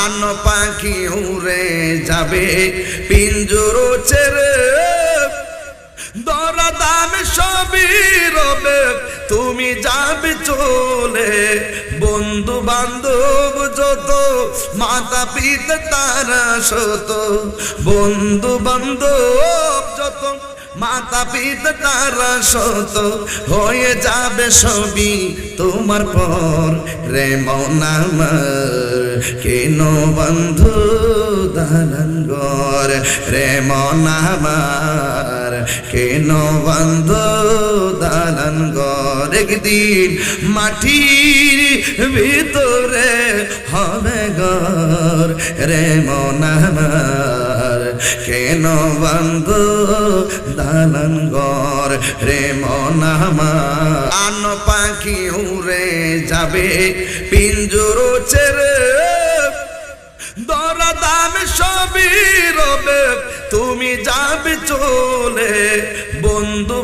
প্রাণ পাখি উড়ে যাবে। পিঞ্জুর ছেড়ে দরা দাম সবই রবে। তুমি যাবে চলে। বন্ধু বান্ধব যত মাতা পিতা তারা শত বন্ধু বান্ধব যত মাতা পিতা তারা শত হয়ে যাবে সবই তোমার পর, রে মনামার কেন বন্ধু দালান গর রে মনামার কেন বন্ধু দালান গর একদিন মাটির ভিতরে হবে গর রে মনামার কেন বন্ধু দালান গর ঘর রে মন আন পাখি উড়ে যাবে পিঞ্জুর ছেড়ে দরদাম সবই রবে, তুমি যাবে চলে বন্ধু